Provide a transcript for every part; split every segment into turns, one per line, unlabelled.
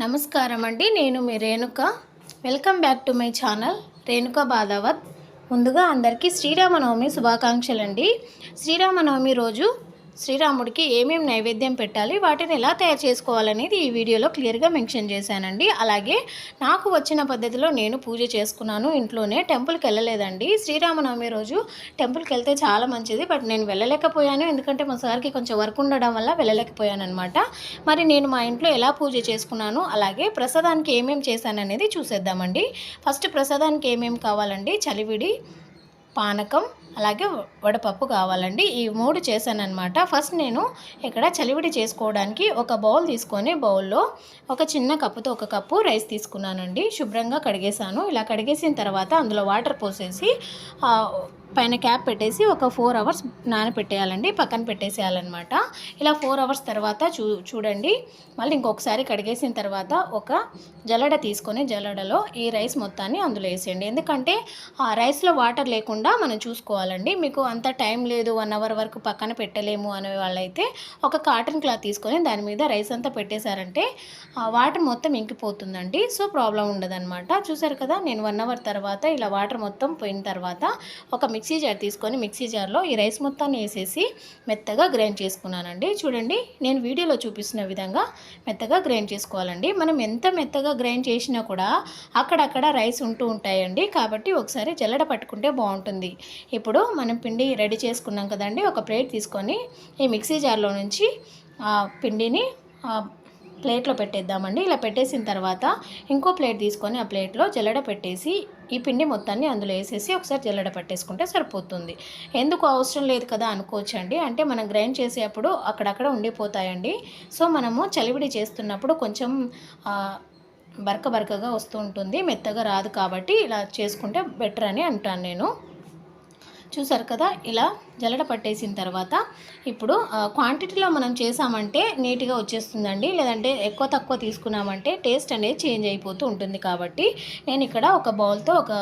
నమస్కారం అండి నేను మీ Renuka. Welcome back to my channel Renuka Badhavath. ముందుగా అందరికీ శ్రీరామనవమి శుభాకాంక్షలు అండి శ్రీరామనవమి రోజు శ్రీరాముడికి ఏమేమి నైవేద్యం పెట్టాలి వాటిని ఎలా తయారు చేసుకోవాలనేది ఈ వీడియోలో క్లియర్గా మెన్షన్ చేశానండి. అలాగే నాకు వచ్చిన పద్ధతిలో నేను పూజ చేసుకున్నాను ఇంట్లోనే టెంపుల్కి వెళ్ళలేదండి. శ్రీరామనవమి రోజు టెంపుల్కి వెళ్తే చాలా మంచిది బట్ నేను వెళ్ళలేకపోయాను. ఎందుకంటే మా సార్కి కొంచెం వర్క్ ఉండడం వల్ల వెళ్ళలేకపోయాను అనమాట మరి నేను మా ఇంట్లో ఎలా పూజ చేసుకున్నాను అలాగే ప్రసాదానికి ఏమేమి చేశాననేది చూసేద్దామండి. ఫస్ట్ ప్రసాదానికి ఏమేమి కావాలండి? చలివిడి పానకం అలాగే వడపప్పు కావాలండి. ఈ మూడు చేశానమాట ఫస్ట్ నేను ఇక్కడ చలివిడి చేసుకోవడానికి ఒక బౌల్ తీసుకొని బౌల్లో ఒక చిన్న కప్పుతో ఒక కప్పు రైస్ తీసుకున్నానండి. శుభ్రంగా కడిగేసాను ఇలా కడిగేసిన తర్వాత అందులో వాటర్ పోసేసి పైన క్యాప్ పెట్టేసి ఒక ఫోర్ అవర్స్ నానపెట్టేయాలండి పక్కన పెట్టేసేయాలన్నమాట. ఇలా ఫోర్ అవర్స్ తర్వాత చూ చూడండి. మళ్ళీ ఇంకొకసారి కడిగేసిన తర్వాత ఒక జల్లడ తీసుకొని జల్లడలో ఈ రైస్ మొత్తాన్ని అందులో వేసేయండి. ఎందుకంటే ఆ రైస్లో వాటర్ లేకుండా మనం చూసుకోవాలండి. మీకు అంత టైం లేదు వన్ అవర్ వరకు పక్కన పెట్టలేము అనే వాళ్ళైతే ఒక కాటన్ క్లాత్ తీసుకొని దాని మీద రైస్ అంతా పెట్టేశారంటే ఆ వాటర్ మొత్తం ఇంకిపోతుందండి. సో ప్రాబ్లం ఉండదన్నమాట. చూసారు కదా నేను వన్ అవర్ తర్వాత ఇలా వాటర్ మొత్తం పోయిన తర్వాత ఒక మిక్స్ మిక్సీ జార్ తీసుకొని మిక్సీ జార్లో ఈ రైస్ మొత్తాన్ని వేసేసి మెత్తగా గ్రైండ్ చేసుకున్నానండి. చూడండి నేను వీడియోలో చూపిస్తున్న విధంగా మెత్తగా గ్రైండ్ చేసుకోవాలండి. మనం ఎంత మెత్తగా గ్రైండ్ చేసినా కూడా అక్కడక్కడ రైస్ ఉంటూ ఉంటాయండి. కాబట్టి ఒకసారి జల్లడ పట్టుకుంటే బాగుంటుంది. ఇప్పుడు మనం పిండి రెడీ చేసుకున్నాం కదండి ఒక ప్లేట్ తీసుకొని ఈ మిక్సీ జార్లో నుంచి ఆ పిండిని ప్లేట్లో పెట్టేద్దామండి. ఇలా పెట్టేసిన తర్వాత ఇంకో ప్లేట్ తీసుకొని ఆ ప్లేట్లో జల్లడ పెట్టేసి ఈ పిండి మొత్తాన్ని అందులో వేసేసి ఒకసారి జల్లడ పట్టేసుకుంటే సరిపోతుంది. ఎందుకు అవసరం లేదు కదా అనుకోవచ్చండి. అంటే మనం గ్రైండ్ చేసేటప్పుడు అక్కడక్కడ ఉండిపోతాయండి. సో మనము చలివిడి చేస్తున్నప్పుడు కొంచెం బరక బరకగా వస్తూ ఉంటుంది. మెత్తగా రాదు కాబట్టి ఇలా చేసుకుంటే బెటర్ అని అంటాను నేను. చూసారు కదా? ఇలా జల్లడ పట్టేసిన తర్వాత ఇప్పుడు క్వాంటిటీలో మనం చేసామంటే నీట్గా వచ్చేస్తుందండి. లేదంటే ఎక్కువ తక్కువ తీసుకున్నామంటే టేస్ట్ అనేది చేంజ్ అయిపోతూ ఉంటుంది కాబట్టి నేను ఇక్కడ ఒక బౌల్తో ఒక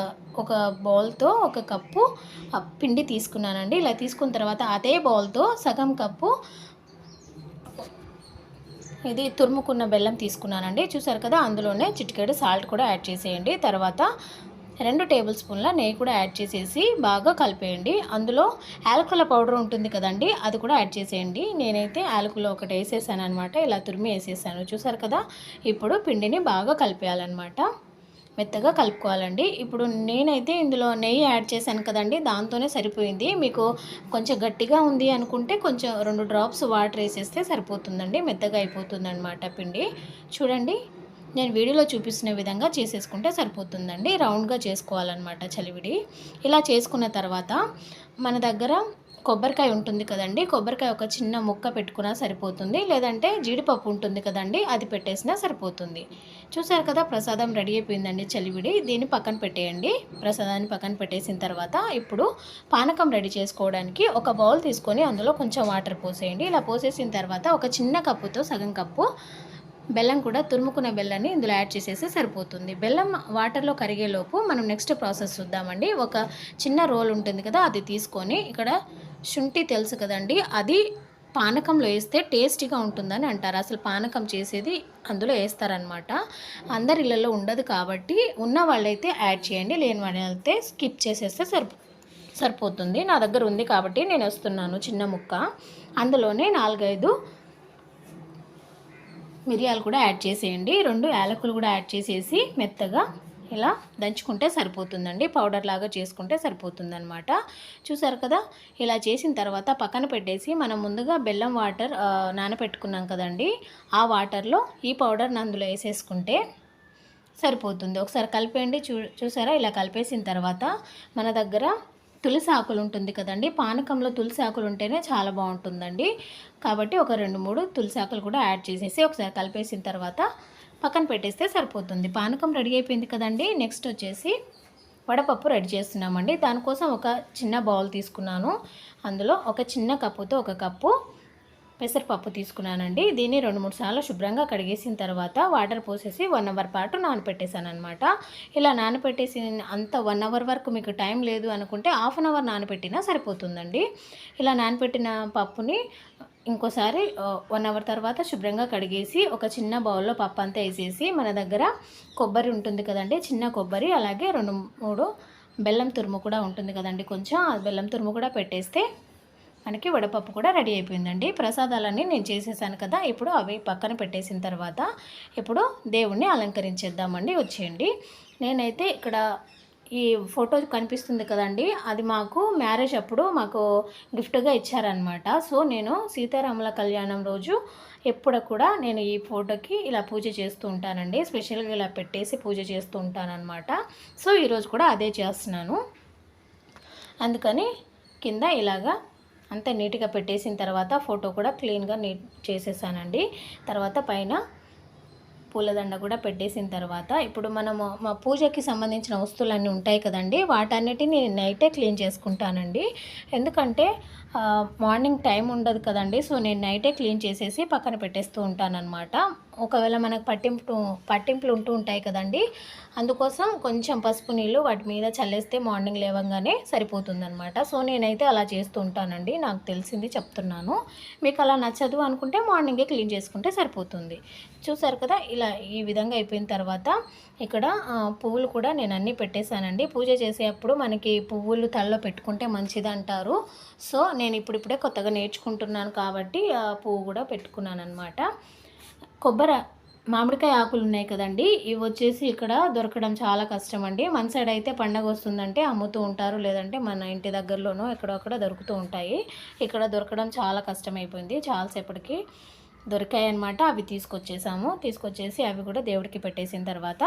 ఒక బౌల్తో ఒక కప్పు పిండి తీసుకున్నానండి. ఇలా తీసుకున్న తర్వాత అదే బౌల్తో సగం కప్పు ఇది తురుముకున్న బెల్లం తీసుకున్నానండి. చూసారు కదా? అందులోనే చిటికెడు సాల్ట్ కూడా యాడ్ చేసేయండి. తర్వాత రెండు టేబుల్ స్పూన్ల నెయ్యి కూడా యాడ్ చేసేసి బాగా కలిపేయండి. అందులో యాలకుల పౌడర్ ఉంటుంది కదండి అది కూడా యాడ్ చేసేయండి. నేనైతే యాలకులు ఒకటి వేసేసాను అనమాట ఇలా తురిమి వేసేసాను. చూసారు కదా ఇప్పుడు పిండిని బాగా కలిపేయాలన్నమాట. మెత్తగా కలుపుకోవాలండి. ఇప్పుడు నేనైతే ఇందులో నెయ్యి యాడ్ చేశాను కదండి దాంతోనే సరిపోయింది. మీకు కొంచెం గట్టిగా ఉంది అనుకుంటే కొంచెం రెండు డ్రాప్స్ వాటర్ వేసేస్తే సరిపోతుందండి మెత్తగా అయిపోతుందన్నమాట పిండి. చూడండి నేను వీడియోలో చూపిస్తున్న విధంగా చేసేసుకుంటే సరిపోతుందండి. రౌండ్గా చేసుకోవాలన్నమాట చలివిడి. ఇలా చేసుకున్న తర్వాత మన దగ్గర కొబ్బరికాయ ఉంటుంది కదండి. కొబ్బరికాయ ఒక చిన్న ముక్క పెట్టుకున్నా సరిపోతుంది. లేదంటే జీడిపప్పు ఉంటుంది కదండి అది పెట్టేసినా సరిపోతుంది. చూసారు కదా ప్రసాదం రెడీ అయిపోయిందండి చలివిడి. దీన్ని పక్కన పెట్టేయండి. ప్రసాదాన్ని పక్కన పెట్టేసిన తర్వాత ఇప్పుడు పానకం రెడీ చేసుకోవడానికి ఒక బౌల్ తీసుకొని అందులో కొంచెం వాటర్ పోసేయండి. ఇలా పోసేసిన తర్వాత ఒక చిన్న కప్పుతో సగం కప్పు బెల్లం కూడా తురుముకున్న బెల్లాన్ని ఇందులో యాడ్ చేసేసి సరిపోతుంది. బెల్లం వాటర్లో కరిగేలోపు మనం నెక్స్ట్ ప్రాసెస్ చూద్దామండి. ఒక చిన్న రోల్ ఉంటుంది కదా అది తీసుకొని ఇక్కడ శుంఠి తెలుసు కదండి అది పానకంలో వేస్తే టేస్టీగా ఉంటుందని అంటారు. అసలు పానకం చేసేది అందులో వేస్తారనమాట అందరి ఇళ్ళల్లో ఉండదు కాబట్టి ఉన్న వాళ్ళైతే యాడ్ చేయండి లేని వాళ్ళైతే స్కిప్ చేసేస్తే సరిపో సరిపోతుంది. నా దగ్గర ఉంది కాబట్టి నేను వస్తున్నాను చిన్న ముక్క. అందులోనే నాలుగైదు మిరియాలు కూడా యాడ్ చేసేయండి. రెండు యాలకులు కూడా యాడ్ చేసేసి మెత్తగా ఇలా దంచుకుంటే సరిపోతుందండి. పౌడర్ లాగా చేసుకుంటే సరిపోతుందనమాట చూసారు కదా? ఇలా చేసిన తర్వాత పక్కన పెట్టేసి మనం ముందుగా బెల్లం వాటర్ నానపెట్టుకున్నాం నానబెట్టుకున్నాం కదండి. ఆ వాటర్లో ఈ పౌడర్ని అందులో వేసేసుకుంటే సరిపోతుంది. ఒకసారి కలిపేయండి. చూ చూసారా? ఇలా కలిపేసిన తర్వాత మన దగ్గర తులసి ఆకులు ఉంటుంది కదండి. పానకంలో తులసి ఆకులు ఉంటేనే చాలా బాగుంటుందండి. కాబట్టి ఒక రెండు మూడు తులసి ఆకులు కూడా యాడ్ చేసేసి ఒకసారి కలిపేసిన తర్వాత పక్కన పెట్టేస్తే సరిపోతుంది. పానకం రెడీ అయిపోయింది కదండి. నెక్స్ట్ వచ్చేసి వడపప్పు రెడీ చేస్తున్నామండి. దానికోసం ఒక చిన్న బౌల్ తీసుకున్నాను. అందులో ఒక చిన్న కప్పుతో ఒక కప్పు పెసరపప్పు తీసుకున్నానండి. దీన్ని రెండు మూడు సార్లు శుభ్రంగా కడిగేసిన తర్వాత వాటర్ పోసేసి వన్ అవర్ పాటు నానపెట్టేశాను అనమాట ఇలా నానపెట్టేసి అంత వన్ అవర్ వరకు మీకు టైం లేదు అనుకుంటే హాఫ్ అన్ అవర్ నానపెట్టినా సరిపోతుందండి. ఇలా నానపెట్టిన పప్పుని ఇంకోసారి వన్ అవర్ తర్వాత శుభ్రంగా కడిగేసి ఒక చిన్న బౌల్లో పప్పు అంతా వేసేసి మన దగ్గర కొబ్బరి ఉంటుంది కదండి చిన్న కొబ్బరి అలాగే రెండు మూడు బెల్లం తురుము కూడా ఉంటుంది కదండి కొంచెం. ఆ బెల్లం తురుము కూడా పెట్టేస్తే మనకి వడపప్పు కూడా రెడీ అయిపోయిందండి. ప్రసాదాలన్నీ నేను చేసేసాను కదా ఇప్పుడు అవి పక్కన పెట్టేసిన తర్వాత ఇప్పుడు దేవుణ్ణి అలంకరించేద్దామండి వచ్చేయండి. నేనైతే ఇక్కడ ఈ ఫోటో కనిపిస్తుంది కదండి అది మాకు మ్యారేజ్ అప్పుడు మాకు గిఫ్ట్గా ఇచ్చారనమాట సో నేను సీతారాముల కళ్యాణం రోజు ఎప్పుడు కూడా నేను ఈ ఫోటోకి ఇలా పూజ చేస్తూ ఉంటానండి. స్పెషల్గా ఇలా పెట్టేసి పూజ చేస్తూ ఉంటానన్నమాట. సో ఈరోజు కూడా అదే చేస్తున్నాను. అందుకని కింద ఇలాగా అంతా నీట్గా పెట్టేసిన తర్వాత ఫోటో కూడా క్లీన్గా నీట్ చేసేసానండి. తర్వాత పైన పూలదండ కూడా పెట్టేసిన తర్వాత ఇప్పుడు మనము మా పూజకి సంబంధించిన వస్తువులన్నీ ఉంటాయి కదండి వాటన్నిటిని నేను నైటే క్లీన్ చేసుకుంటానండి. ఎందుకంటే మార్నింగ్ టైం ఉండదు కదండి. సో నేను నైటే క్లీన్ చేసేసి పక్కన పెట్టేస్తూ ఉంటానన్నమాట. ఒకవేళ మనకు పట్టింపు పట్టింపులు ఉంటూ ఉంటాయి కదండి. అందుకోసం కొంచెం పసుపు నీళ్ళు వాటి మీద చల్లేస్తే మార్నింగ్ లేవగానే సరిపోతుందనమాట సో నేనైతే అలా చేస్తూ ఉంటానండి. నాకు తెలిసింది చెప్తున్నాను. మీకు అలా నచ్చదు అనుకుంటే మార్నింగే క్లీన్ చేసుకుంటే సరిపోతుంది. చూసారు కదా ఇలా ఈ విధంగా అయిపోయిన తర్వాత ఇక్కడ పువ్వులు కూడా నేను అన్నీ పెట్టేశానండి. పూజ చేసేటప్పుడు మనకి పువ్వులు తలలో పెట్టుకుంటే మంచిది అంటారు సో నేను నేను ఇప్పుడిప్పుడే కొత్తగా నేర్చుకుంటున్నాను కాబట్టి ఆ పువ్వు కూడా పెట్టుకున్నాను అనమాట కొబ్బరి మామిడికాయ ఆకులు ఉన్నాయి కదండి ఇవి వచ్చేసి ఇక్కడ దొరకడం చాలా కష్టం అండి మన సైడ్ అయితే పండగ వస్తుందంటే అమ్ముతూ ఉంటారు లేదంటే మన ఇంటి దగ్గరలోనో ఎక్కడొక్కడ దొరుకుతూ ఉంటాయి. ఇక్కడ దొరకడం చాలా కష్టమైపోయింది. చాలాసేపటికి దొరికాయనమాట అవి తీసుకొచ్చేసాము. తీసుకొచ్చేసి అవి కూడా దేవుడికి పెట్టేసిన తర్వాత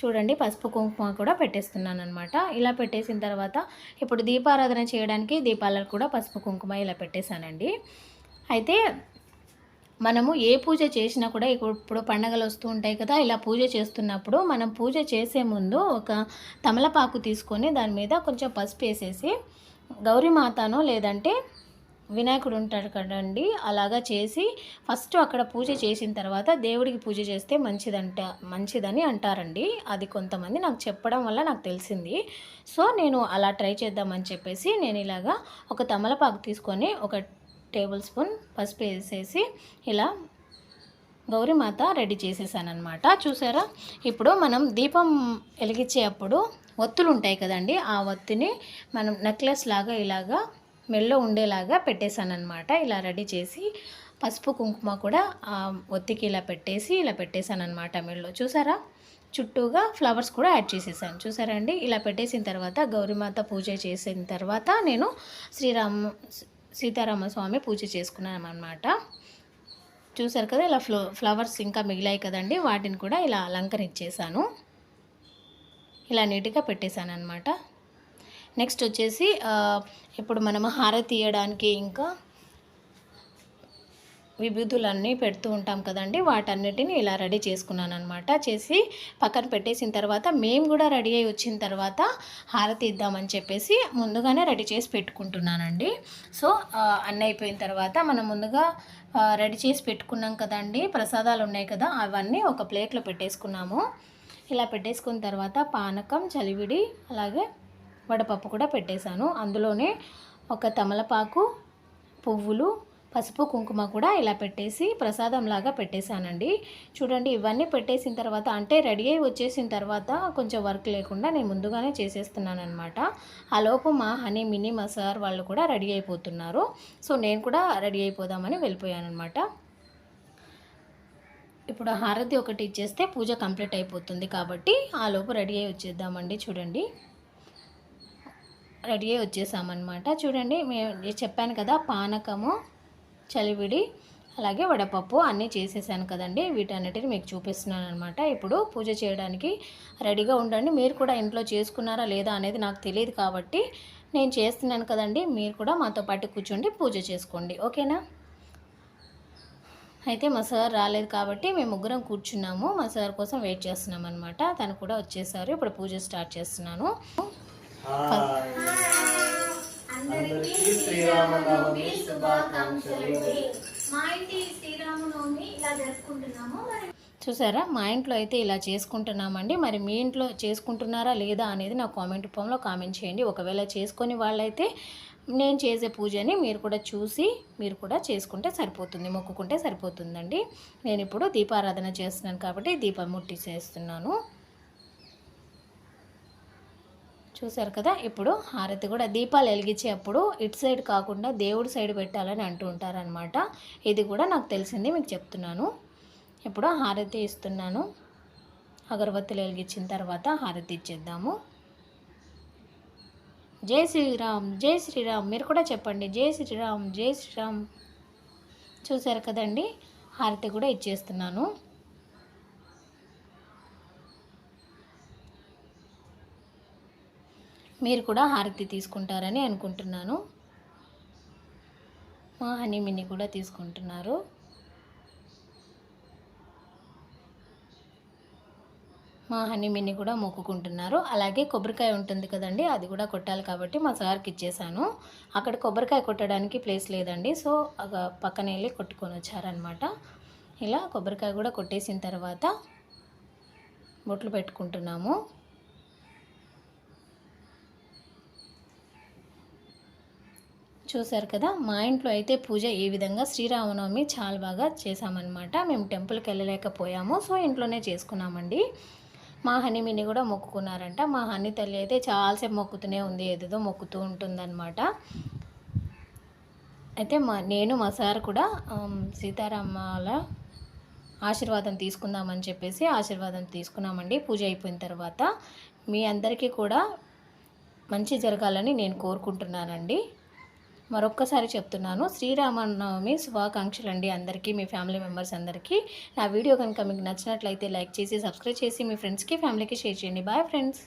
చూడండి పసుపు కుంకుమ కూడా పెట్టేస్తున్నాను అనమాట ఇలా పెట్టేసిన తర్వాత ఇప్పుడు దీపారాధన చేయడానికి దీపాలకు కూడా పసుపు కుంకుమ ఇలా పెట్టేశానండి. అయితే మనము ఏ పూజ చేసినా కూడా ఇప్పుడు ఇప్పుడు పండగలు వస్తూ ఉంటాయి కదా ఇలా పూజ చేస్తున్నప్పుడు మనం పూజ చేసే ముందు ఒక తమలపాకు తీసుకొని దాని మీద కొంచెం పసుపు వేసేసి గౌరీమాతను లేదంటే వినాయకుడు ఉంటాడు కదండి. అలాగా చేసి ఫస్ట్ అక్కడ పూజ చేసిన తర్వాత దేవుడికి పూజ చేస్తే మంచిదంట మంచిదని అంటారండి. అది కొంతమంది నాకు చెప్పడం వల్ల నాకు తెలిసింది. సో నేను అలా ట్రై చేద్దామని చెప్పేసి నేను ఇలాగా ఒక తమలపాకు తీసుకొని ఒక టేబుల్ స్పూన్ పసుపు వేసేసి ఇలా గౌరీమాత రెడీ చేసేసాను అనమాట చూసారా? ఇప్పుడు మనం దీపం వెలిగించేటప్పుడు ఒత్తులు ఉంటాయి కదండి. ఆ ఒత్తిని మనం నెక్లెస్ లాగా ఇలాగా మెల్లో ఉండేలాగా పెట్టేశాను అనమాట ఇలా రెడీ చేసి పసుపు కుంకుమ కూడా ఒత్తికి ఇలా పెట్టేసి ఇలా పెట్టేశాను అనమాట మెల్లో. చూసారా? చుట్టూగా ఫ్లవర్స్ కూడా యాడ్ చేసేసాను. చూసారా అండి? ఇలా పెట్టేసిన తర్వాత గౌరీమాత పూజ చేసిన తర్వాత నేను శ్రీరామ సీతారామస్వామి పూజ చేసుకున్నాను అనమాట చూసారు కదా? ఇలా ఫ్లో ఫ్లవర్స్ ఇంకా మిగిలాయి కదండి? వాటిని కూడా ఇలా అలంకరించేసాను ఇలా నీట్గా పెట్టేశాను అనమాట నెక్స్ట్ వచ్చేసి ఇప్పుడు మనం హారతి తీయడానికి ఇంకా విభూతులన్నీ పెడుతూ ఉంటాం కదండి. వాటన్నిటిని ఇలా రెడీ చేసుకున్నాను అనమాట చేసి పక్కన పెట్టేసిన తర్వాత మేము కూడా రెడీ అయి వచ్చిన తర్వాత హారతి ఇద్దామని చెప్పేసి ముందుగానే రెడీ చేసి పెట్టుకుంటున్నానండి. సో ఆ, అన్నీ అయిపోయిన తర్వాత మనం ముందుగా రెడీ చేసి పెట్టుకున్నాం కదండి. ప్రసాదాలు ఉన్నాయి కదా అవన్నీ ఒక ప్లేట్లో పెట్టేసుకున్నాము. ఇలా పెట్టేసుకున్న తర్వాత పానకం చలివిడి అలాగే వడపప్పు కూడా పెట్టేశాను. అందులోనే ఒక తమలపాకు పువ్వులు పసుపు కుంకుమ కూడా ఇలా పెట్టేసి ప్రసాదం లాగా పెట్టేశానండి. చూడండి ఇవన్నీ పెట్టేసిన తర్వాత అంటే రెడీ అయి వచ్చేసిన తర్వాత కొంచెం వర్క్ లేకుండా నేను ముందుగానే చేసేస్తున్నాను అనమాట ఆ లోపు మా హనీ మినీ మా సార్ వాళ్ళు కూడా రెడీ అయిపోతున్నారు. సో నేను కూడా రెడీ అయిపోదామని వెళ్ళిపోయాను అనమాట ఇప్పుడు హారతి ఒకటి ఇచ్చేస్తే పూజ కంప్లీట్ అయిపోతుంది కాబట్టి ఆ లోపు రెడీ అయి వచ్చేద్దామండి చూడండి. రెడీ అయ్యి వచ్చేసామన్నమాట. చూడండి మేము చెప్పాను కదా పానకము చలివిడి అలాగే వడపప్పు అన్నీ చేసేసాను కదండి. వీటన్నిటిని మీకు చూపిస్తున్నాను అనమాట ఇప్పుడు పూజ చేయడానికి రెడీగా ఉండండి. మీరు కూడా ఇంట్లో చేసుకున్నారా లేదా అనేది నాకు తెలియదు కాబట్టి నేను చేస్తున్నాను కదండి. మీరు కూడా మాతో పాటు కూర్చోండి పూజ చేసుకోండి. ఓకేనా? అయితే మా సార్ రాలేదు కాబట్టి మేము ముగ్గురం కూర్చున్నాము. మా సార్ కోసం వెయిట్ చేస్తున్నాం అనమాట తను కూడా వచ్చేసారు. ఇప్పుడు పూజ స్టార్ట్ చేస్తున్నాను.
అందరికీ శ్రీరామనవమి శుభాకాంక్షలు.
మా ఇంటి శ్రీరామనవమి ఇలా జరుపుకుంటున్నాము. చూసారా? మా ఇంట్లో అయితే ఇలా చేసుకుంటున్నామండి. మరి మీ ఇంట్లో చేసుకుంటున్నారా లేదా అనేది నా కామెంట్ రూపంలో కామెంట్ చేయండి. ఒకవేళ చేసుకొని వాళ్ళైతే నేను చేసే పూజని మీరు కూడా చూసి మీరు కూడా చేసుకుంటే సరిపోతుంది మొక్కుకుంటే సరిపోతుందండి. నేను ఇప్పుడు దీపారాధన చేస్తున్నాను కాబట్టి దీపం ముట్టి చేస్తున్నాను చూసారు కదా? ఇప్పుడు హారతి కూడా దీపాలు వెలిగించేటప్పుడు ఇటు సైడ్ కాకుండా దేవుడి సైడ్ పెట్టాలని అంటూ ఉంటారనమాట ఇది కూడా నాకు తెలిసింది మీకు చెప్తున్నాను. ఇప్పుడు హారతి ఇస్తున్నాను. అగరబత్తులు వెలిగించిన తర్వాత హారతి ఇచ్చేద్దాము. జై శ్రీరామ్ జై శ్రీరామ్. మీరు కూడా చెప్పండి. జై శ్రీరామ్ జై శ్రీరామ్. చూశారు కదండి? హారతి కూడా ఇచ్చేస్తున్నాను. మీరు కూడా హారతి తీసుకుంటారని అనుకుంటున్నాను. మా హనీమిని కూడా తీసుకుంటున్నారు. మా హనీమిని కూడా మొక్కుకుంటున్నారు. అలాగే కొబ్బరికాయ ఉంటుంది కదండి అది కూడా కొట్టాలి కాబట్టి మా సార్కి ఇచ్చేసాను. అక్కడ కొబ్బరికాయ కొట్టడానికి ప్లేస్ లేదండి సో అగ పక్కన వెళ్ళి కొట్టుకొని వచ్చారనమాట ఇలా కొబ్బరికాయ కూడా కొట్టేసిన తర్వాత బొట్లు పెట్టుకుంటున్నాము. చూశారు కదా మా ఇంట్లో అయితే పూజ ఈ విధంగా శ్రీరామనవమి చాలా బాగా చేసామన్నమాట మేము టెంపుల్కి వెళ్ళలేకపోయాము సో ఇంట్లోనే చేసుకున్నామండి. మా హనీమిని కూడా మొక్కుకున్నారంట. మా హనీ తల్లి అయితే చాలాసేపు మొక్కుతూనే ఉంది ఏదేదో మొక్కుతూ ఉంటుందన్నమాట. అయితే మా నేను మా సార్ కూడా సీతారామాల ఆశీర్వాదం తీసుకుందామని చెప్పేసి ఆశీర్వాదం తీసుకున్నామండి. పూజ అయిపోయిన తర్వాత మీ అందరికీ కూడా మంచి జరగాలని నేను కోరుకుంటున్నానండి. మరొక్కసారి చెప్తున్నాను. శ్రీరామనవమి శుభాకాంక్షలు అండి అందరికీ మీ ఫ్యామిలీ మెంబర్స్ అందరికీ. నా వీడియో కనుక మీకు నచ్చినట్లయితే లైక్ చేసి సబ్స్క్రైబ్ చేసి మీ ఫ్రెండ్స్కి ఫ్యామిలీకి షేర్ చేయండి. Bye friends.